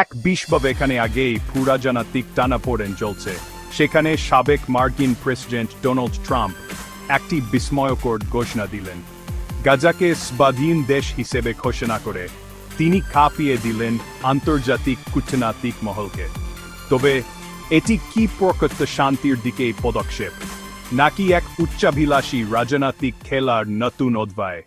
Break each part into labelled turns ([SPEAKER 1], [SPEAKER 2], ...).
[SPEAKER 1] এক বিশ্বব এখানে আগেই ফুরাজানাতিক টানা পড়েন চলছে। সেখানে সাবেক মার্কিন প্রেসিডেন্ট ডোনাল্ড ট্রাম্প একটি বিস্ময়কর ঘোষণা দিলেন। গাজাকে স্বাধীন দেশ হিসেবে ঘোষণা করে তিনি কাঁপিয়ে দিলেন আন্তর্জাতিক কূটনৈতিক মহলকে। তবে এটি কি প্রকৃত শান্তির দিকে পদক্ষেপ? নাকি এক উচ্চাভিলাষী রাজনৈতিক খেলার নতুন অধ্যায়?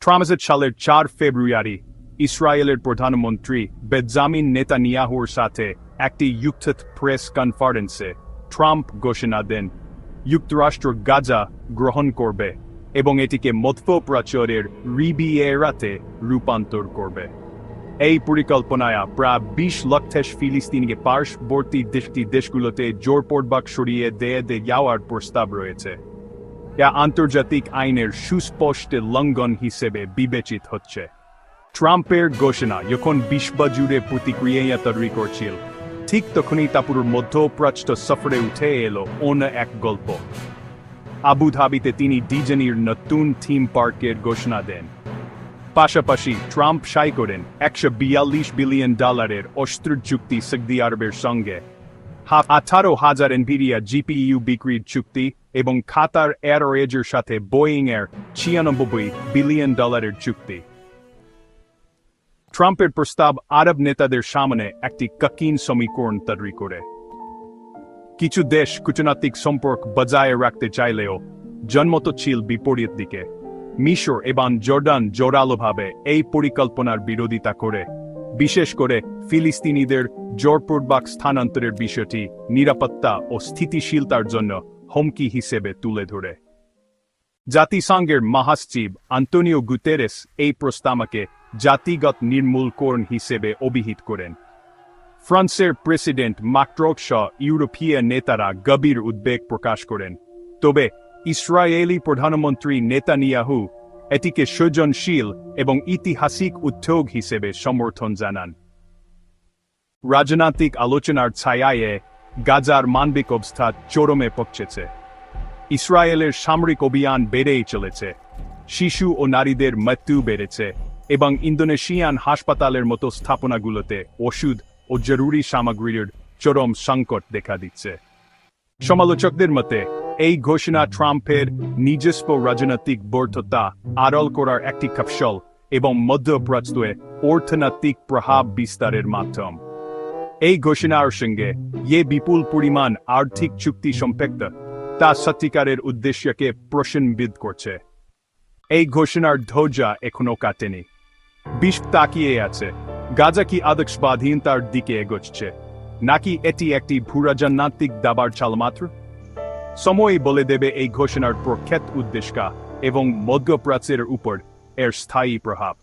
[SPEAKER 1] ট্রাম্পের সালের চার ফেব্রুয়ারি ইসরায়েলের প্রধানমন্ত্রী বেজামিন নেতানিয়াহুর সাথে একটি যুক্ত প্রেস কনফারেন্সে ট্রাম্প ঘোষণা দেন। যুক্তরাষ্ট্র গাজা গ্রহণ করবে এবং এটিকে মধ্যপ্রাচ্যের রিবিয়েরাতে রূপান্তর করবে। এই পরিকল্পনায় প্রায় বিশ লক্ষের ফিলিস্তিনকে পার্শ্ববর্তী দেশটি দেশগুলোতে জোরপূর্বক সরিয়ে দিয়ে দিয়ে যাওয়ার প্রস্তাব রয়েছে। যা আন্তর্জাতিক আইনের সুস্পষ্ট লঙ্ঘন হিসেবে বিবেচিত হচ্ছে। ট্রাম্পের ঘোষণা, যখন বিশ্বজুড়ে প্রতিক্রিয়া তৈরি করছিল ঠিক তখনই তাপুর মধ্যপ্রাচ্য সফরে উঠে এলো অন্য এক গল্প। আবুধাবিতে তিনি ডিজনির নতুন থিম পার্কের ঘোষণা দেন। পাশাপাশি ট্রাম্প সাই করেন একশো বিয়াল্লিশ বিলিয়ন ডলারের অস্ত্র চুক্তি সৌদি আরবের সঙ্গে আঠারো হাজার এনভিডিয়া জিপিইউ বিক্রির চুক্তি এবং খাতার এয়ারওয়েজের সাথে বোয়িং এর ছিয়ানব্বই বিলিয়ন ডলারের চুক্তি। ট্রাম্পের প্রস্তাব আরব নেতাদের সামনে একটি কঠিন সমীকরণ তৈরি করে। কিছু দেশ কূটনৈতিক সম্পর্ক বজায় রাখতে চাইলেও জন্মত ছিল বিপরীত দিকে। মিশর এবং জর্ডান জোরালোভাবে এই পরিকল্পনার বিরোধিতা করে। বিশেষ করে ফিলিস্তিনিদের জোরপূর্বক স্থানান্তরের বিষয়টি নিরাপত্তা ও স্থিতিশীলতার জন্য হুমকি হিসেবে তুলে ধরে। জাতিসংঘের মহাসচিব আন্তনিও গুতেরেস এই প্রস্তাবকে জাতিগত নির্মূলকরণ হিসেবে অভিহিত করেন। ফ্রান্সের প্রেসিডেন্ট মাক্রোক সহ ইউরোপীয় নেতারা গভীর উদ্বেগ প্রকাশ করেন। তবে ইসরায়েলি প্রধানমন্ত্রী নেতানিয়াহু এটিকে সৃজনশীল এবং ইতিহাসিক উদ্যোগ হিসেবে সমর্থন জানান। রাজনৈতিক আলোচনার ছায়ায় গাজার মানবিক অবস্থা চরমে পৌঁছেছে ইসরায়েলের সামরিক অভিযান বেড়েই চলেছে। শিশু ও নারীদের মৃত্যু বেড়েছে। এবং ইন্দোনেশিয়ান হাসপাতালের মতো স্থাপনাগুলোতে ওষুধ ও জরুরি সামগ্রীর চরম সংকট দেখা দিচ্ছে। সমালোচকদের মতে, এই ঘোষণা ট্রাম্পের নিজস্ব রাজনৈতিক বর্ধতা আড়ল করার একটি কৌশল এবং মধ্যপ্রাচ্যে অর্থনৈতিক প্রভাব বিস্তারের মাধ্যম। এই ঘোষণার সঙ্গে যে বিপুল পরিমাণ আর্থিক চুক্তি সম্পৃক্ত, তা সত্যিকারের উদ্দেশ্যকে প্রশ্নবিদ করছে। এই ঘোষণার ধ্বজা এখনও কাটেনি। বিশ্ব তাকিয়ে আছে। গাজা কি আদর্শবাধীনতার দিকে এগোচ্ছে? নাকি এটি একটি ভূরাজান্নাত্মিক দাবার চাল মাত্র? সময় বলে দেবে এই ঘোষণার প্রখ্যাত উদ্দেশ্যা এবং মধ্যপ্রাচ্যের উপর এর স্থায়ী প্রভাব।